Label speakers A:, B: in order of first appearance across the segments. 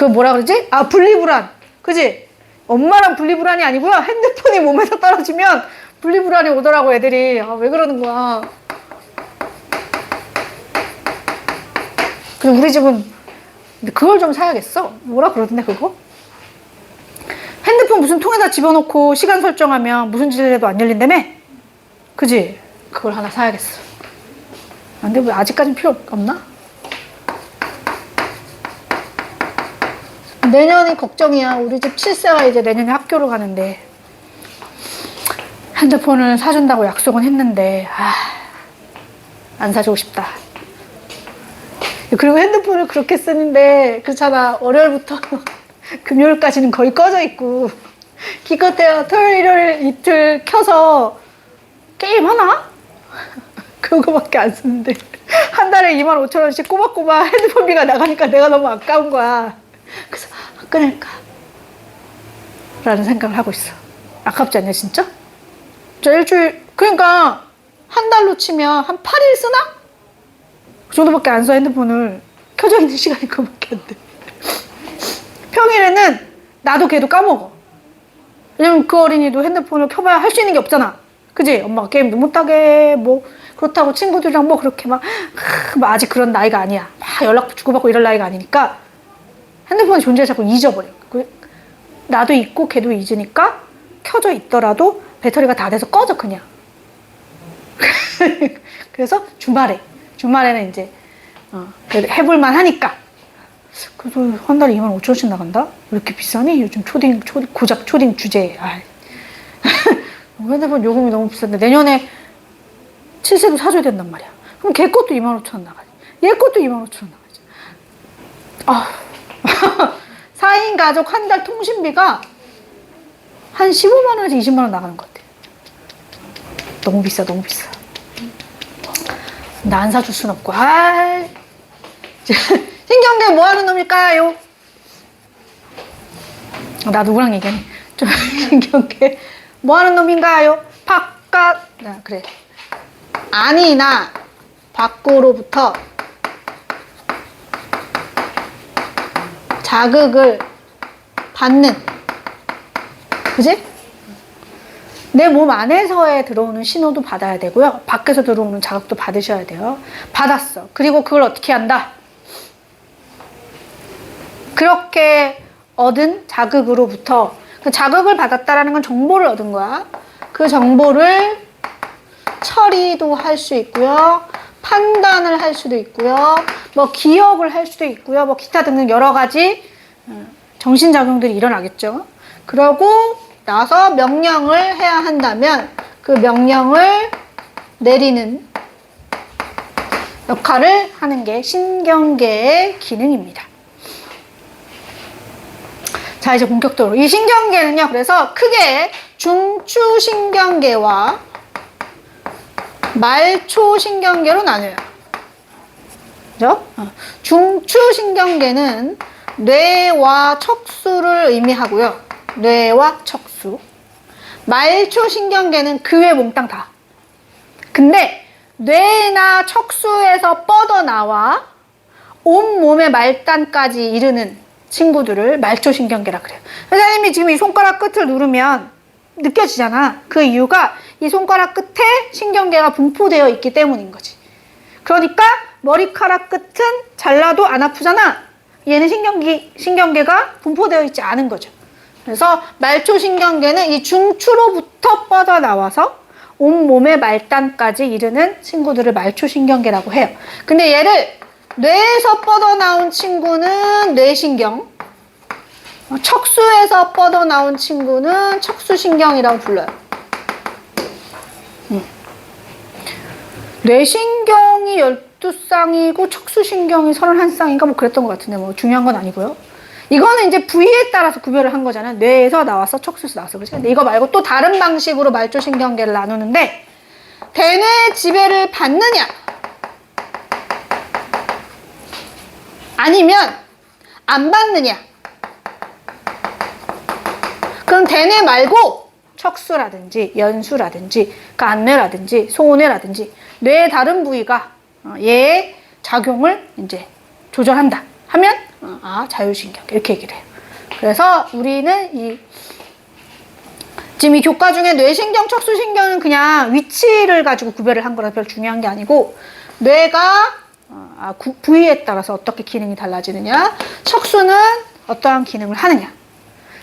A: 그 뭐라 그러지? 아 분리불안. 그지? 엄마랑 분리불안이 아니고요. 핸드폰이 몸에서 떨어지면 분리불안이 오더라고 애들이. 아, 왜 그러는 거야? 그리고 우리 집은 그걸 좀 사야겠어. 뭐라 그러던데 그거? 핸드폰 무슨 통에다 집어넣고 시간 설정하면 무슨 짓을 해도 안 열린다며? 그지? 그걸 하나 사야겠어. 아, 근데 왜 아직까진 필요 없나? 내년이 걱정이야. 우리 집 칠세가 이제 내년에 학교를 가는데 핸드폰을 사준다고 약속은 했는데 아, 안 사주고 싶다. 그리고 핸드폰을 그렇게 쓰는데 그렇잖아. 월요일부터 금요일까지는 거의 꺼져 있고 기껏해야 토요일, 일요일 이틀 켜서 게임 하나? 그거밖에 안 쓰는데 한 달에 2만 5천 원씩 꼬박꼬박 핸드폰비가 나가니까 내가 너무 아까운 거야. 그래서 아, 끊을까? 라는 생각을 하고 있어. 아깝지 않냐 진짜? 저 일주일 그러니까 한 달로 치면 한 8일 쓰나? 그 정도밖에 안 써 핸드폰을 켜져 있는 시간이 그거밖에 안 돼. 평일에는 나도 걔도 까먹어. 왜냐면 그 어린이도 핸드폰을 켜봐야 할 수 있는 게 없잖아. 그지? 엄마가 게임도 못하게, 뭐, 그렇다고 친구들이랑 뭐 그렇게 막, 하, 막 아직 그런 나이가 아니야. 막 연락 주고받고 이럴 나이가 아니니까 핸드폰의 존재를 자꾸 잊어버려. 그, 나도 잊고 걔도 잊으니까 켜져 있더라도 배터리가 다 돼서 꺼져, 그냥. 그래서 주말에, 주말에는 이제, 어, 해볼만 하니까. 그래도 한 달에 2만 5천 원씩 나간다? 왜 이렇게 비싸니? 요즘 초딩, 초딩 고작 초딩 주제에. 아이. 핸드폰 요금이 너무 비싼데 내년에 7세도 사줘야 된단 말이야. 그럼 걔 것도 2만 5천 원 나가지. 얘 것도 2만 5천 원 나가지. 아, 4인 가족 한 달 통신비가 한 15만 원에서 20만 원 나가는 것 같아. 너무 비싸, 너무 비싸. 나 안 사줄 순 없고, 아 신경계 뭐 하는 놈일까요? 나 누구랑 얘기하니? 좀 신경계 뭐 하는 놈인가요? 바깥, 나 그래. 아니 나 밖으로부터 자극을 받는, 그지? 내 몸 안에서에 들어오는 신호도 받아야 되고요. 밖에서 들어오는 자극도 받으셔야 돼요. 받았어. 그리고 그걸 어떻게 한다? 그렇게 얻은 자극으로부터 그 자극을 받았다라는 건 정보를 얻은 거야. 그 정보를 처리도 할 수 있고요. 판단을 할 수도 있고요. 뭐 기억을 할 수도 있고요. 뭐 기타 등등 여러 가지 어, 정신작용들이 일어나겠죠. 그러고 나서 명령을 해야 한다면 그 명령을 내리는 역할을 하는 게 신경계의 기능입니다. 자, 이제 본격적으로. 이 신경계는요, 그래서 크게 중추신경계와 말초신경계로 나뉘어요. 그죠? 어. 중추신경계는 뇌와 척수를 의미하고요. 뇌와 척수. 말초신경계는 그 외 몽땅 다. 근데 뇌나 척수에서 뻗어나와 온몸의 말단까지 이르는 친구들을 말초신경계라 그래요. 선생님이 지금 이 손가락 끝을 누르면 느껴지잖아. 그 이유가 이 손가락 끝에 신경계가 분포되어 있기 때문인 거지. 그러니까 머리카락 끝은 잘라도 안 아프잖아. 얘는 신경기, 신경계가 분포되어 있지 않은 거죠. 그래서 말초 신경계는 이 중추로부터 뻗어나와서 온몸의 말단까지 이르는 친구들을 말초 신경계라고 해요. 근데 얘를 뇌에서 뻗어나온 친구는 뇌신경, 어, 척수에서 뻗어 나온 친구는 척수신경이라고 불러요. 음. 뇌신경이 12쌍이고 척수신경이 31쌍인가 뭐 그랬던 것 같은데 뭐 중요한 건 아니고요. 이거는 이제 부위에 따라서 구별을 한 거잖아요. 뇌에서 나와서 척수에서 나왔어. 그렇지? 근데 이거 말고 또 다른 방식으로 말초신경계를 나누는데 대뇌 지배를 받느냐 아니면 안 받느냐 그럼 대뇌 말고 척수라든지 연수라든지 간뇌라든지 소뇌라든지 뇌의 다른 부위가 어, 얘의 작용을 이제 조절한다 하면 어, 아, 자율신경. 이렇게 얘기를 해요. 그래서 우리는 이 지금 이 교과 중에 뇌신경, 척수신경은 그냥 위치를 가지고 구별을 한 거라 별 중요한 게 아니고 뇌가 어, 아, 구- 부위에 따라서 어떻게 기능이 달라지느냐, 척수는 어떠한 기능을 하느냐,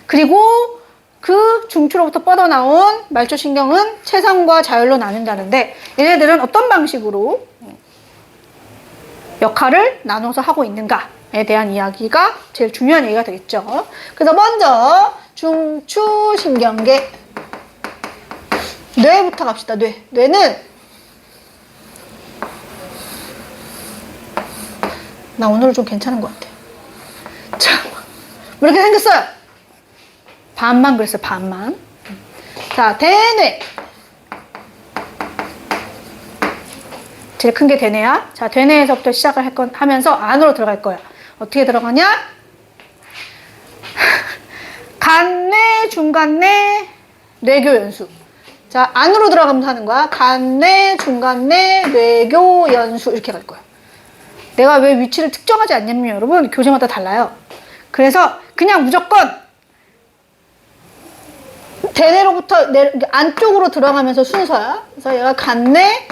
A: 그리고 그 중추로부터 뻗어나온 말초신경은 체성과 자율로 나눈다는데 얘네들은 어떤 방식으로 역할을 나눠서 하고 있는가에 대한 이야기가 제일 중요한 얘기가 되겠죠. 그래서 먼저 중추신경계 뇌부터 갑시다. 뇌. 뇌는 나 오늘 좀 괜찮은 것 같아. 자, 뭐 이렇게 생겼어요. 반만 그랬어요. 반만. 자, 대뇌. 제일 큰 게 대뇌야. 자, 대뇌에서부터 시작을 할 건, 하면서 안으로 들어갈 거야. 어떻게 들어가냐? 간뇌, 중간뇌, 뇌교 연수. 자, 안으로 들어가면서 하는 거야. 간뇌, 중간뇌, 뇌교 연수. 이렇게 갈 거야. 내가 왜 위치를 특정하지 않냐면 여러분, 교재마다 달라요. 그래서 그냥 무조건 대뇌로부터 내, 안쪽으로 들어가면서 순서야. 그래서 얘가 간뇌,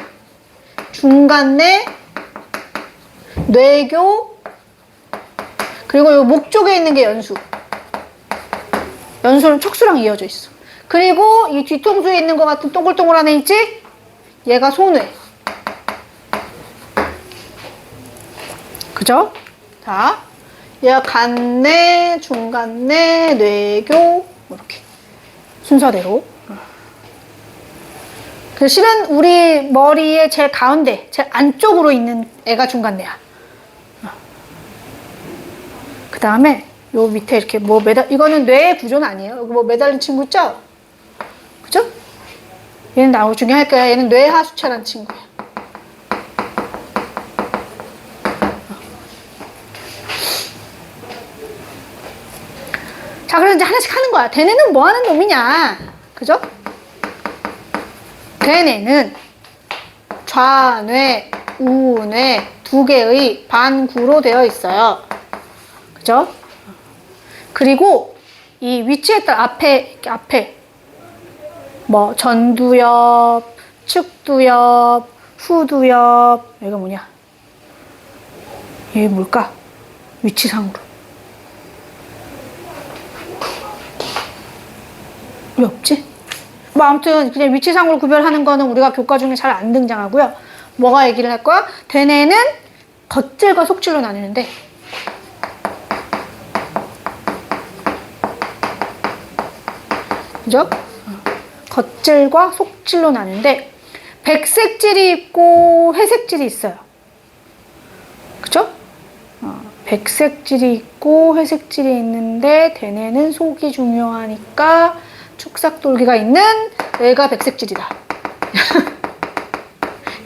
A: 중간뇌, 뇌교, 그리고 요 목 쪽에 있는 게 연수. 연수는 척수랑 이어져 있어. 그리고 이 뒤통수에 있는 것 같은 동글동글한 애 있지? 얘가 소뇌. 그죠? 자, 얘가 간뇌, 중간뇌, 뇌교, 뭐 이렇게 순서대로. 그 실은 우리 머리의 제일 가운데, 제일 안쪽으로 있는 애가 중간뇌야. 그 다음에 요 밑에 이렇게 뭐 매달, 이거는 뇌의 구조는 아니에요. 여기 뭐 매달린 친구 있죠? 그죠? 얘는 나오고 중요할 거야. 얘는 뇌하수체라는 친구야. 자, 그럼 이제 하나씩 하는 거야. 대뇌는 뭐 하는 놈이냐? 그죠? 대뇌는 좌뇌, 우뇌 두 개의 반구로 되어 있어요. 그죠? 그리고 이 위치에 따라 앞에, 앞에 뭐 전두엽, 측두엽, 후두엽, 이거 뭐냐? 이게 뭘까? 위치상으로. 왜 없지? 뭐 아무튼 그냥 위치상으로 구별하는 거는 우리가 교과 중에 잘 안 등장하고요. 뭐가 얘기를 할 거야? 대뇌는 겉질과 속질로 나뉘는데 그죠? 어. 겉질과 속질로 나뉘는데 백색질이 있고 회색질이 있어요. 그죠? 어, 백색질이 있고 회색질이 있는데 대뇌는 속이 중요하니까 축삭돌기가 있는 뇌가 백색질이다.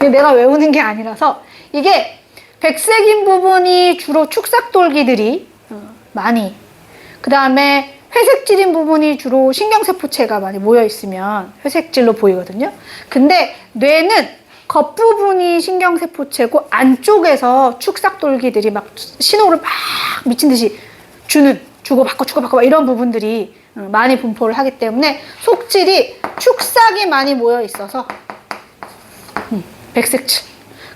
A: 내가 외우는 게 아니라서 이게 백색인 부분이 주로 축삭돌기들이 어, 많이 그 다음에 회색질인 부분이 주로 신경세포체가 많이 모여 있으면 회색질로 보이거든요. 근데 뇌는 겉부분이 신경세포체고 안쪽에서 축삭돌기들이 막 신호를 막 미친 듯이 주는 주고받고 주고받고 이런 부분들이 어, 많이 분포를 하기 때문에 속질이 축삭이 많이 모여 있어서 음, 백색질.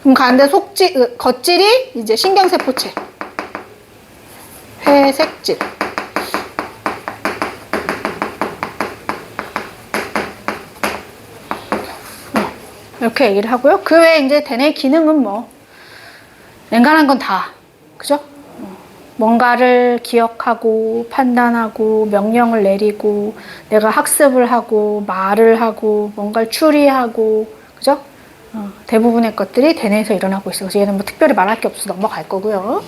A: 그럼 가운데 속질 으, 겉질이 이제 신경세포체. 회색질. 어, 이렇게 얘기를 하고요. 그 외에 이제 대뇌 기능은 뭐 앵간한 건 다 그죠? 어, 뭔가를 기억하고 판단하고 명령을 내리고 내가 학습을 하고 말을 하고 뭔가를 추리하고 그죠? 어, 대부분의 것들이 대뇌에서 일어나고 있어. 그래서 얘는 뭐 특별히 말할 게 없어 넘어갈 거고요.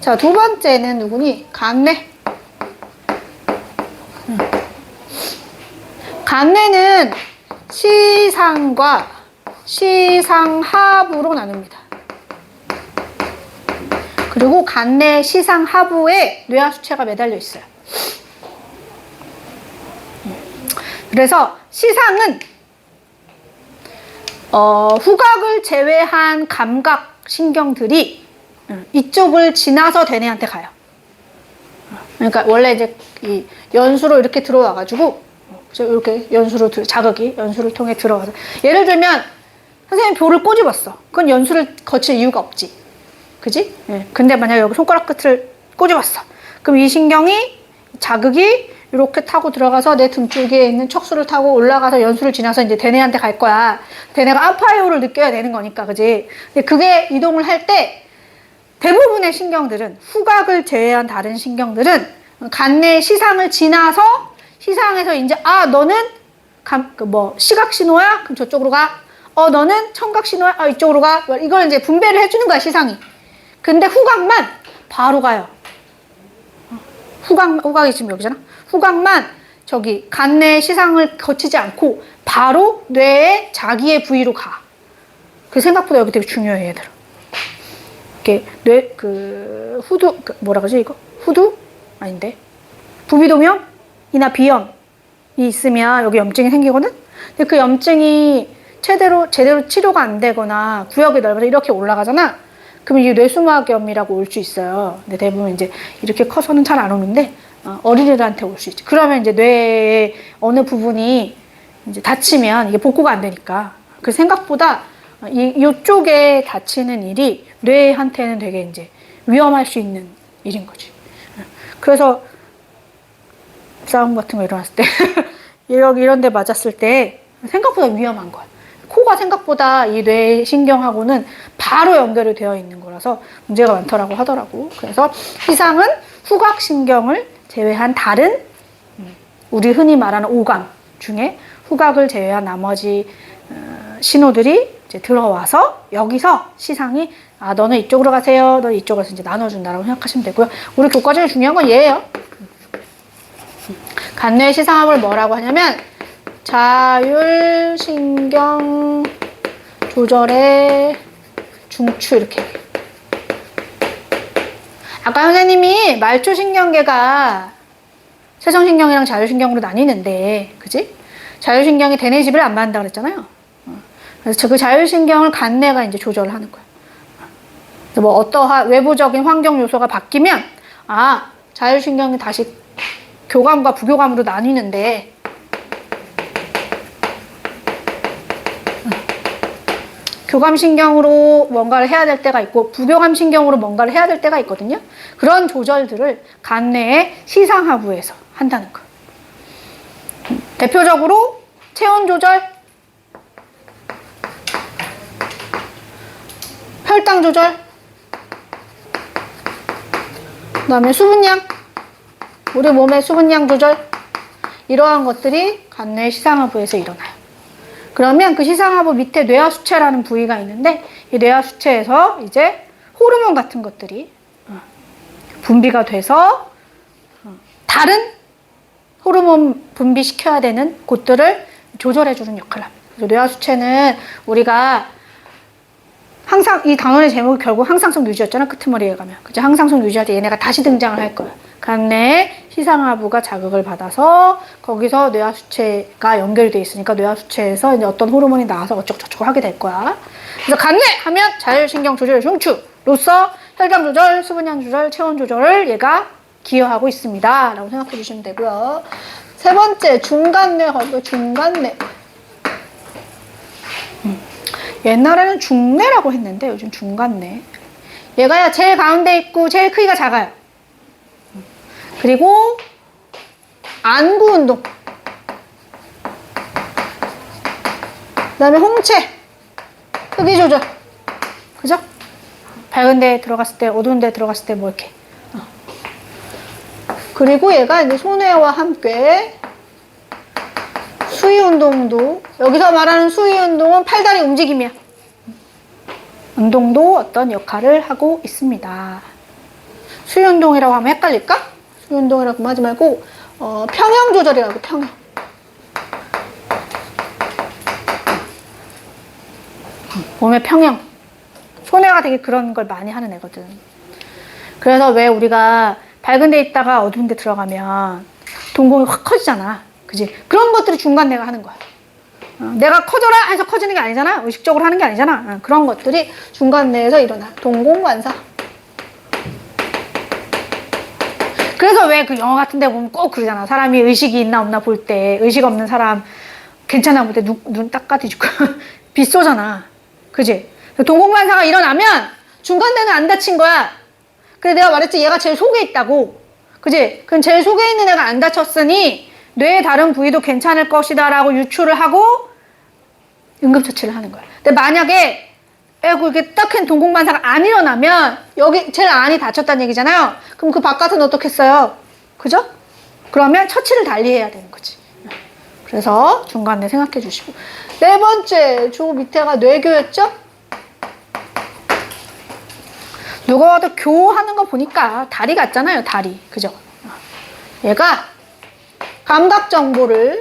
A: 자, 두 번째는 누구니? 간뇌. 음. 간뇌는 시상과 시상하부로 나눕니다. 그리고 간내 시상 하부에 뇌하수체가 매달려 있어요. 그래서 시상은 어, 후각을 제외한 감각 신경들이 음, 이쪽을 지나서 대뇌한테 가요. 그러니까 원래 이제 이 연수로 이렇게 들어와가지고 이렇게 연수로 들- 자극이 연수를 통해 들어가서 예를 들면 선생님 볼을 꼬집었어. 그건 연수를 거칠 이유가 없지. 그지? 예. 근데 만약 여기 손가락 끝을 꼬집었어. 그럼 이 신경이 자극이 이렇게 타고 들어가서 내 등 쪽에 있는 척수를 타고 올라가서 연수를 지나서 이제 대뇌한테 갈 거야. 대뇌가 아파요를 느껴야 되는 거니까, 그지? 근데 그게 이동을 할 때 대부분의 신경들은 후각을 제외한 다른 신경들은 간내 시상을 지나서 시상에서 이제 아 너는 감, 그 뭐 시각 신호야? 그럼 저쪽으로 가. 어 너는 청각 신호야? 아 이쪽으로 가. 뭐 이걸 이제 분배를 해주는 거야 시상이. 근데 후각만 바로 가요. 후각 후각이 지금 여기잖아. 후각만 저기 간내 시상을 거치지 않고 바로 뇌의 자기의 부위로 가. 그 생각보다 여기 되게 중요해 얘들. 이렇게 뇌 그 후두 그 뭐라 그러지 이거 후두 아닌데 부비동염이나 비염이 있으면 여기 염증이 생기거든. 근데 그 염증이 제대로 제대로 치료가 안 되거나 구역이 넓어서 이렇게 올라가잖아. 그럼 이게 뇌수막염이라고 올 수 있어요. 근데 대부분 이제 이렇게 커서는 잘 안 오는데 어, 어린이들한테 올 수 있지. 그러면 이제 뇌의 어느 부분이 이제 다치면 이게 복구가 안 되니까. 그 생각보다 이 이쪽에 다치는 일이 뇌한테는 되게 이제 위험할 수 있는 일인 거지. 그래서 싸움 같은 거 일어났을 때 이런 이런 데 맞았을 때 생각보다 위험한 거야. 코가 생각보다 이 뇌 신경하고는 바로 연결이 되어 있는 거라서 문제가 많더라고 하더라고. 그래서 희상은 후각 신경을 제외한 다른 음, 우리 흔히 말하는 오감 중에 후각을 제외한 나머지 어, 신호들이 이제 들어와서 여기서 시상이 아 너는 이쪽으로 가세요, 너는 이쪽으로 이제 나눠준다라고 생각하시면 되고요. 우리 교과 중에 중요한 건 얘예요. 간뇌 시상학을 뭐라고 하냐면 자율신경 조절의 중추 이렇게. 아까 선생님이 말초신경계가 세성신경이랑 자율신경으로 나뉘는데 그지? 자율신경이 대뇌집을 안 받는다 그랬잖아요. 어. 그래서 그 자율신경을 간뇌가 이제 조절을 하는 거야. 뭐 어떠한 외부적인 환경 요소가 바뀌면 아 자율신경이 다시 교감과 부교감으로 나뉘는데 교감신경으로 뭔가를 해야 될 때가 있고 부교감신경으로 뭔가를 해야 될 때가 있거든요. 그런 조절들을 간내의 시상하부에서 한다는 거. 대표적으로 체온 조절, 혈당 조절, 그 다음에 수분량, 우리 몸의 수분량 조절 이러한 것들이 간내 시상하부에서 일어나요. 그러면 그 시상하부 밑에 뇌하 수체라는 부위가 있는데 이 뇌하 수체에서 이제 호르몬 같은 것들이 어, 분비가 돼서 어, 다른 호르몬 분비시켜야 되는 곳들을 조절해 주는 역할을 합니다. 그래서 뇌하 수체는 우리가 항상 이 단원의 제목이 결국 항상성 유지였잖아 끄트머리에 가면. 그죠? 항상성 유지할 때 얘네가 다시 등장을 할 거야. 간내 시상하부가 자극을 받아서 거기서 뇌하수체가 연결이 돼 있으니까 뇌하수체에서 이제 어떤 호르몬이 나와서 어쩌고저쩌고 하게 될 거야. 그래서 간내! 하면 자율신경 조절 중추로서 혈당 조절 수분량 조절 체온 조절을 얘가 기여하고 있습니다. 라고 생각해 주시면 되고요. 세 번째 중간뇌 하고 중간뇌. 옛날에는 중뇌라고 했는데 요즘 중간뇌. 얘가 제일 가운데 있고 제일 크기가 작아요. 그리고 안구 운동. 그 다음에 홍채 크기 조절. 그죠? 밝은 데 들어갔을 때 어두운 데 들어갔을 때 뭐 이렇게. 어. 그리고 얘가 이제 손해와 함께 수위 운동도 여기서 말하는 수위 운동은 팔다리 움직임이야. 운동도 어떤 역할을 하고 있습니다. 수위 운동이라고 하면 헷갈릴까? 운동이라고 하지 말고 어, 평형 조절이라고 평형. 몸의 평형. 손해가 되게 그런 걸 많이 하는 애거든. 그래서 왜 우리가 밝은 데 있다가 어두운 데 들어가면 동공이 확 커지잖아. 그지? 그런 것들이 중간 내가 하는 거야. 어, 내가 커져라 해서 커지는 게 아니잖아. 의식적으로 하는 게 아니잖아. 어, 그런 것들이 중간 내에서 일어나. 동공 관사. 그래서 왜 그 영화 같은 데 보면 꼭 그러잖아. 사람이 의식이 있나 없나 볼 때 의식 없는 사람 괜찮아 볼 때 눈 딱 까뒤집고 빗 쏘잖아. 그지? 동공반사가 일어나면 중간대는 안 다친 거야. 그래 내가 말했지 얘가 제일 속에 있다고. 그지? 그럼 제일 속에 있는 애가 안 다쳤으니 뇌의 다른 부위도 괜찮을 것이다 라고 유추를 하고 응급처치를 하는 거야. 근데 만약에 애고 이렇게 딱한 동공반사가 안 일어나면 여기 제일 안이 다쳤다는 얘기잖아요. 그럼 그 바깥은 어떻겠어요? 그죠? 그러면 처치를 달리 해야 되는 거지. 그래서 중간에 생각해 주시고 네 번째 조 밑에가 뇌교였죠? 누가 와도 교하는 거 보니까 다리 같잖아요, 다리. 그죠? 얘가 감각 정보를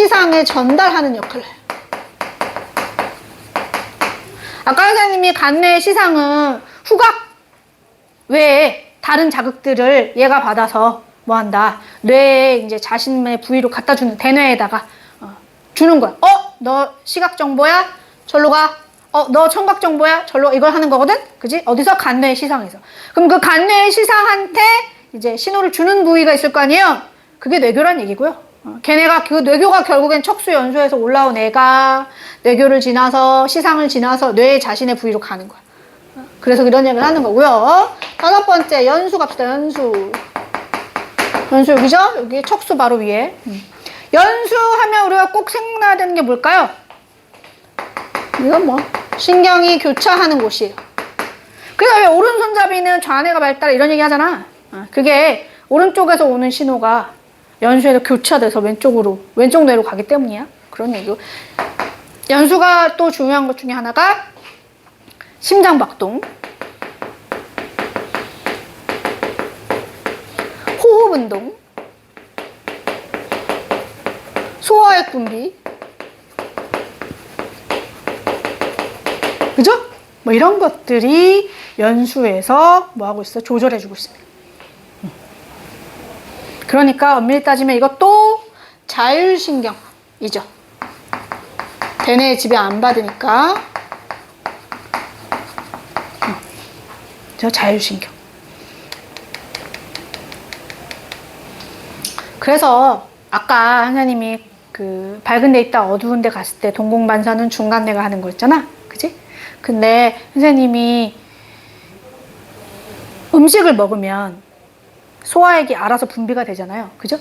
A: 시상에 전달하는 역할을 해요. 아까 선생님이 간뇌 시상은 후각 외에 다른 자극들을 얘가 받아서 뭐 한다. 뇌에 이제 자신의 부위로 갖다 주는 대뇌에다가 어, 주는 거야. 어, 너 시각 정보야? 절로 가. 어, 너 청각 정보야? 절로 이걸 하는 거거든? 그지? 어디서? 간뇌 시상에서. 그럼 그 간뇌 시상한테 이제 신호를 주는 부위가 있을 거 아니에요? 그게 뇌교란 얘기고요. 어, 걔네가 그 뇌교가 결국엔 척수 연수에서 올라온 애가 뇌교를 지나서 시상을 지나서 뇌 자신의 부위로 가는 거야. 어, 그래서 이런 얘기를 하는 거고요. 다섯 번째 연수 갑시다. 연수. 연수 여기죠? 여기 척수 바로 위에. 음. 연수하면 우리가 꼭 생각나야 되는 게 뭘까요? 이건 뭐 신경이 교차하는 곳이에요. 그래서 왜 오른손잡이는 좌뇌가 발달 이런 얘기 하잖아. 어, 그게 오른쪽에서 오는 신호가 연수에서 교차돼서 왼쪽으로 왼쪽 뇌로 가기 때문이야. 그런 얘기고. 연수가 또 중요한 것 중에 하나가 심장 박동, 호흡 운동, 소화액 분비, 그죠? 뭐 이런 것들이 연수에서 뭐 하고 있어? 조절해주고 있습니다. 그러니까 엄밀히 따지면 이것도 자율신경이죠. 대뇌 지배 안 받으니까. 어. 저 자율신경. 그래서 아까 하나님이 그 밝은 데 있다 어두운 데 갔을 때 동공반사는 중간 내가 하는 거였잖아. 그지? 근데 선생님이 음식을 먹으면 소화액이 알아서 분비가 되잖아요. 그죠?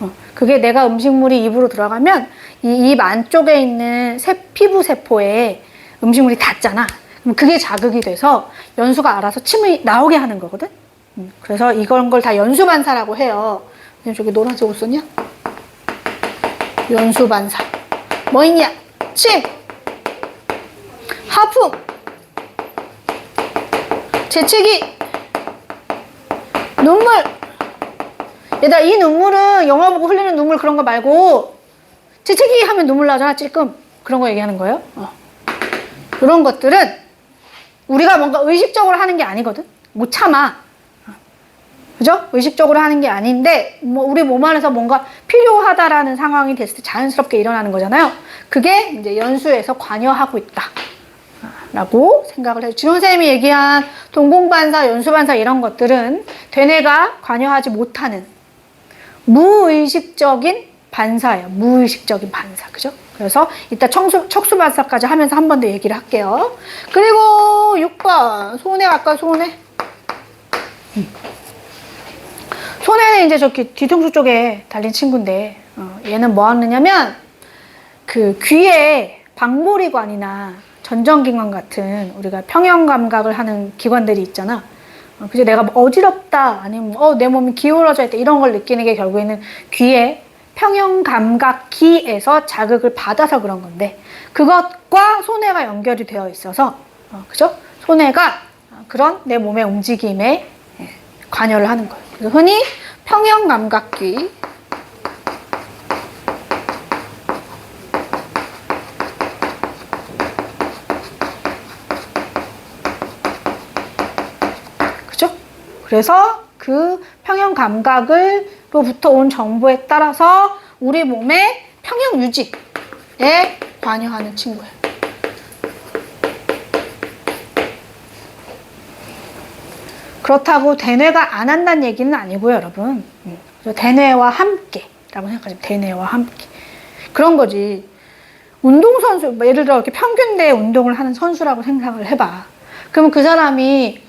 A: 어, 그게 내가 음식물이 입으로 들어가면 이 입 안쪽에 있는 세, 피부 세포에 음식물이 닿잖아. 그럼 그게 자극이 돼서 연수가 알아서 침이 나오게 하는 거거든. 음, 그래서 이런 걸 다 연수반사라고 해요. 그냥 저기 노란색 옷 썼냐? 연수반사. 뭐 있냐? 침! 하품! 재채기! 눈물! 얘들아, 이 눈물은 영화 보고 흘리는 눈물 그런 거 말고, 재채기 하면 눈물 나잖아, 찔끔. 그런 거 얘기하는 거예요. 어. 그런 것들은 우리가 뭔가 의식적으로 하는 게 아니거든? 못 참아. 그죠? 의식적으로 하는 게 아닌데, 뭐, 우리 몸 안에서 뭔가 필요하다라는 상황이 됐을 때 자연스럽게 일어나는 거잖아요. 그게 이제 연수에서 관여하고 있다. 라고 생각을 해요. 선생님이 얘기한 동공반사, 연수반사 이런 것들은 되뇌가 관여하지 못하는 무의식적인 반사예요. 무의식적인 반사. 그죠? 그래서 이따 청수, 척수반사까지 하면서 한 번 더 얘기를 할게요. 그리고 6번. 손해, 아까 손해. 음. 손해는 이제 저기 뒤통수 쪽에 달린 친구인데, 어, 얘는 뭐 하느냐면, 그 귀에 박모리관이나 전정기관 같은 우리가 평형 감각을 하는 기관들이 있잖아. 어, 그래서 내가 뭐 어지럽다 아니면 어, 내 몸이 기울어져 있다 이런 걸 느끼는 게 결국에는 귀에 평형 감각기에서 자극을 받아서 그런 건데 그것과 손해가 연결이 되어 있어서 어, 그죠? 손해가 그런 내 몸의 움직임에 예, 관여를 하는 거예요. 그래서 흔히 평형 감각기 그죠? 그래서 그 평형 감각을로부터 온 정보에 따라서 우리 몸의 평형 유지에 관여하는 친구예요. 그렇다고 대뇌가 안 한다는 얘기는 아니고요, 여러분. 대뇌와 함께라고 생각하시면 대뇌와 함께. 그런 거지. 운동 선수, 뭐 예를 들어 이렇게 평균 대 운동을 하는 선수라고 생각을 해봐. 그러면 그 사람이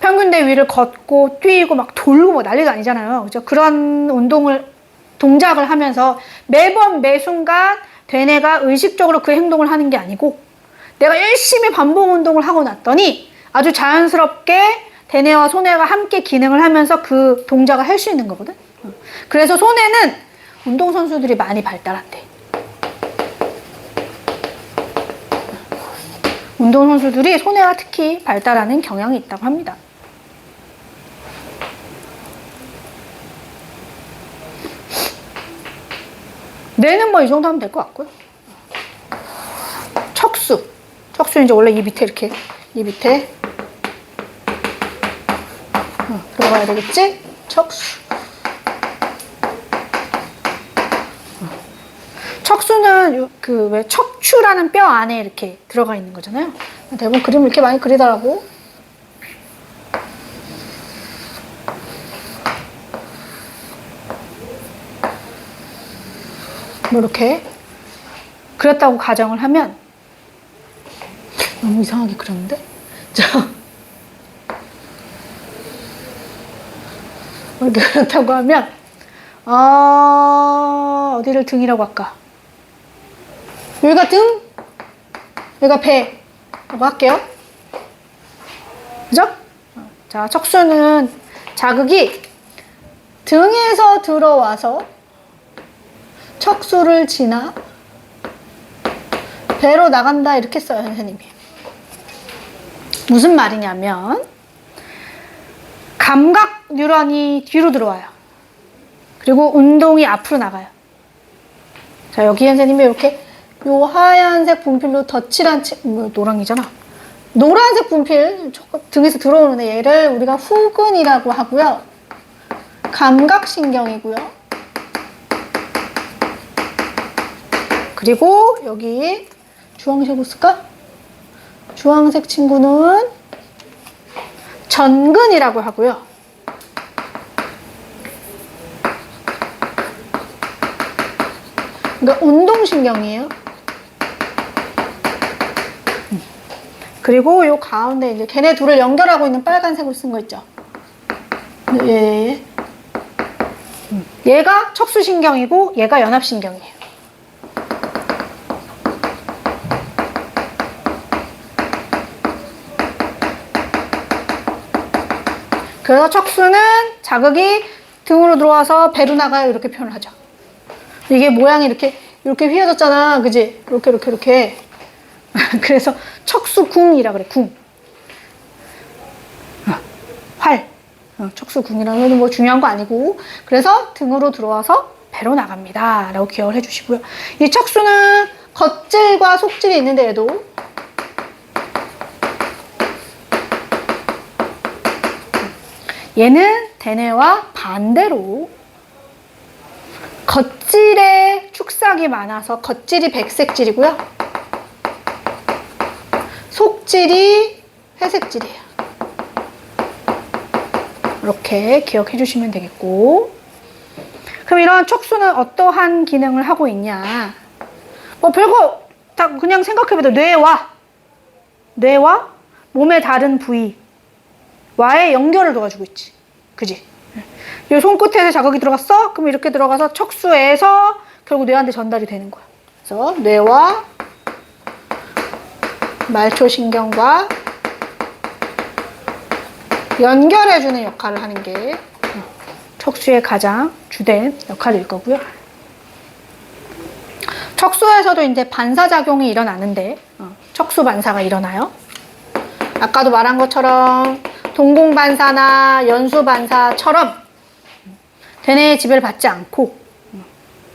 A: 평균대 위를 걷고 뛰고 막 돌고 뭐 난리가 아니잖아요. 그죠? 그런 운동을, 동작을 하면서 매번 매 순간 대뇌가 의식적으로 그 행동을 하는 게 아니고 내가 열심히 반복 운동을 하고 났더니 아주 자연스럽게 대뇌와 소뇌가 함께 기능을 하면서 그 동작을 할 수 있는 거거든. 어. 그래서 소뇌는 운동선수들이 많이 발달한대. 운동선수들이 소뇌가 특히 발달하는 경향이 있다고 합니다. 뇌는 뭐 이 정도 하면 될 것 같고요. 척수. 척수 이제 원래 이 밑에 이렇게 이 밑에 어, 들어가야 되겠지? 척수. 어. 척수는 그 왜 척추라는 뼈 안에 이렇게 들어가 있는 거잖아요. 대부분 그림을 이렇게 많이 그리더라고. 뭐 이렇게 그랬다고 가정을 하면 너무 이상하게 그렸는데? 자, 이렇게 그렇다고 하면 어, 어디를 등이라고 할까? 여기가 등, 여기가 배라고 할게요. 그죠? 자, 척수는 자극이 등에서 들어와서 척수를 지나 배로 나간다 이렇게 써요 선생님이. 무슨 말이냐면 감각 뉴런이 뒤로 들어와요. 그리고 운동이 앞으로 나가요. 자 여기 선생님이 이렇게 요 하얀색 분필로 덧칠한 치, 뭐 노랑이잖아. 노란색 분필 저- 등에서 들어오는 얘를 우리가 후근이라고 하고요. 감각신경이고요 그리고 여기 주황색 쓸까? 주황색 친구는 전근이라고 하고요. 그러니까 운동신경이에요. 음. 그리고 요 가운데 이제 걔네 둘을 연결하고 있는 빨간색으로 쓴 거 있죠. 예, 예, 예. 음. 얘가 척수신경이고 얘가 연합신경이에요. 그래서 척수는 자극이 등으로 들어와서 배로 나가요 이렇게 표현을 하죠. 이게 모양이 이렇게 이렇게 휘어졌잖아, 그지? 이렇게 이렇게 이렇게. 그래서 척수궁이라 그래, 궁. 어, 활. 어, 척수궁이라는 건 뭐 중요한 거 아니고. 그래서 등으로 들어와서 배로 나갑니다. 라고 기억을 해주시고요. 이 척수는 겉질과 속질이 있는데 얘도 얘는 대뇌와 반대로 겉질에 축삭이 많아서 겉질이 백색질이고요. 속질이 회색질이에요. 이렇게 기억해 주시면 되겠고. 그럼 이런 척수는 어떠한 기능을 하고 있냐? 뭐 별거 다 그냥 생각해봐도 뇌와 뇌와 몸의 다른 부위 와의 연결을 도와주고 있지. 그지? 이 손끝에 자극이 들어갔어? 그럼 이렇게 들어가서 척수에서 결국 뇌한테 전달이 되는 거야. 그래서 뇌와 말초신경과 연결해주는 역할을 하는 게 척수의 가장 주된 역할일 거고요. 척수에서도 이제 반사작용이 일어나는데, 어, 척수 반사가 일어나요. 아까도 말한 것처럼 동공반사나 연수반사처럼 대뇌의 지배를 받지 않고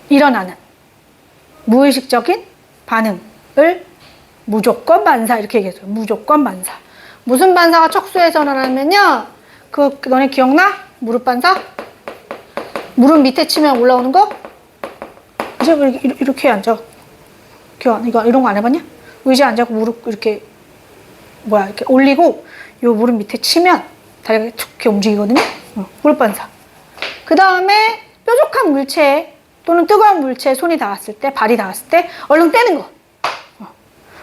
A: 일어나는 무의식적인 반응을 무조건 반사 이렇게 얘기했어요. 무조건 반사. 무슨 반사가 척수에서 일어나면요. 그 너네 기억나? 무릎 반사? 무릎 밑에 치면 올라오는 거? 이제 이렇게 앉아. 기억 이거 이런 거 안 해봤냐? 의자 앉아고 무릎 이렇게 뭐야 이렇게 올리고 요 무릎 밑에 치면 다리가 툭 이렇게 움직이거든요. 어, 무릎 반사. 그 다음에 뾰족한 물체에 또는 뜨거운 물체에 손이 닿았을 때, 발이 닿았을 때 얼른 떼는 거. 어.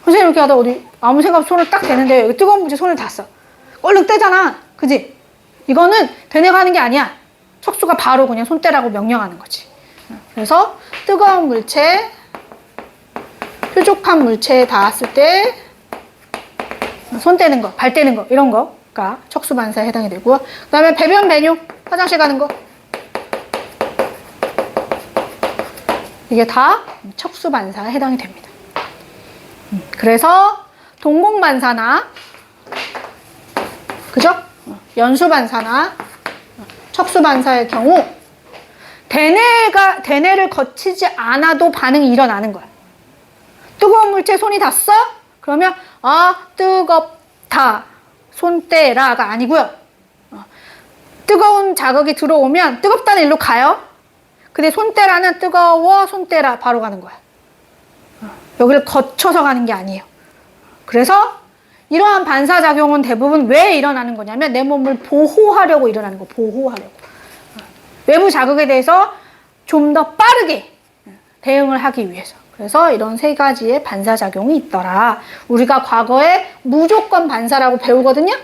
A: 선생님 이렇게 하다 어디 아무 생각 없이 손을 딱 대는데 뜨거운 물체 손을 닿았어. 얼른 떼잖아. 그지? 이거는 되뇌가 하는 게 아니야. 척수가 바로 그냥 손 떼라고 명령하는 거지. 어. 그래서 뜨거운 물체, 뾰족한 물체에 닿았을 때 손 떼는 거, 발 떼는 거 이런 거가 척수 반사에 해당이 되고요. 그 다음에 배변 배뇨, 화장실 가는 거 이게 다 척수 반사에 해당이 됩니다. 음, 그래서 동공 반사나 그죠? 연수 반사나 척수 반사의 경우 대뇌가 대뇌를 거치지 않아도 반응이 일어나는 거야. 뜨거운 물체 손이 닿았어? 그러면 아 뜨겁다 손 떼라가 아니고요. 어, 뜨거운 자극이 들어오면 뜨겁다는 일로 가요. 근데 손 떼라는 뜨거워 손 떼라 바로 가는 거야. 어, 여기를 거쳐서 가는 게 아니에요. 그래서 이러한 반사작용은 대부분 왜 일어나는 거냐면 내 몸을 보호하려고 일어나는 거 보호하려고. 어, 외부 자극에 대해서 좀 더 빠르게 대응을 하기 위해서. 그래서 이런 세 가지의 반사작용이 있더라. 우리가 과거에 무조건 반사라고 배우거든요?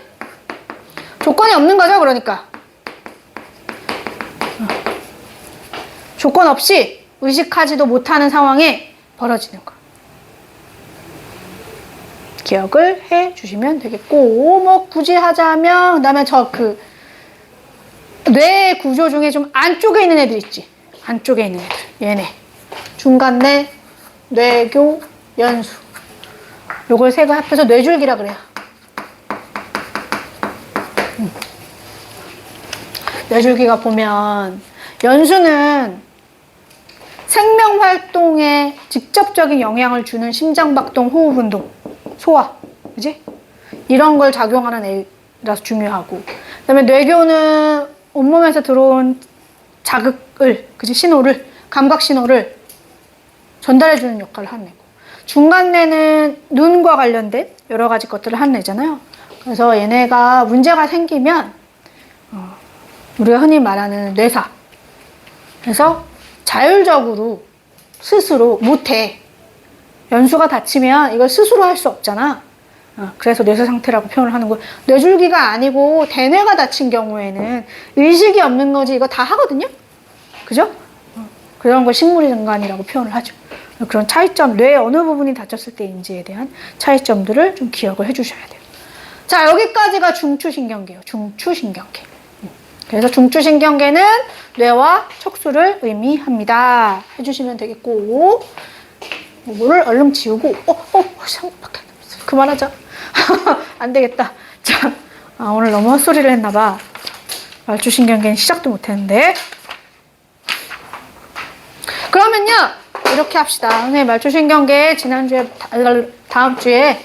A: 조건이 없는 거죠, 그러니까. 어. 조건 없이 의식하지도 못하는 상황에 벌어지는 거. 기억을 해 주시면 되겠고, 뭐, 굳이 하자면, 그 다음에 저 그, 뇌 구조 중에 좀 안쪽에 있는 애들 있지. 안쪽에 있는 애들. 얘네. 중간내, 뇌교, 연수. 요걸 세 개 합해서 뇌줄기라 그래요. 음. 뇌줄기가 보면 연수는 생명 활동에 직접적인 영향을 주는 심장 박동, 호흡 운동, 소화, 그지? 이런 걸 작용하는 애라서 중요하고. 그다음에 뇌교는 온몸에서 들어온 자극을, 그지? 신호를, 감각 신호를 전달해주는 역할을 하는 애고. 중간뇌는 눈과 관련된 여러 가지 것들을 하는 애잖아요. 그래서 얘네가 문제가 생기면, 어, 우리가 흔히 말하는 뇌사. 그래서 자율적으로 스스로 못해. 연수가 다치면 이걸 스스로 할 수 없잖아. 어, 그래서 뇌사 상태라고 표현을 하는 거예요. 뇌줄기가 아니고 대뇌가 다친 경우에는 의식이 없는 거지 이거 다 하거든요. 그죠? 어, 그런 걸 식물인간이라고 표현을 하죠. 그런 차이점, 뇌 어느 부분이 다쳤을 때인지에 대한 차이점들을 좀 기억을 해주셔야 돼요. 자, 여기까지가 중추신경계예요. 중추신경계. 음. 그래서 중추신경계는 뇌와 척수를 의미합니다. 해주시면 되겠고, 이거를 얼른 지우고, 어, 어, 상, 밖에 그만하자. 안 되겠다. 자, 아, 오늘 너무 헛소리를 했나봐. 말추신경계는 시작도 못했는데. 그러면요 이렇게 합시다. 선생님 말초신경계 지난주에 다음 주에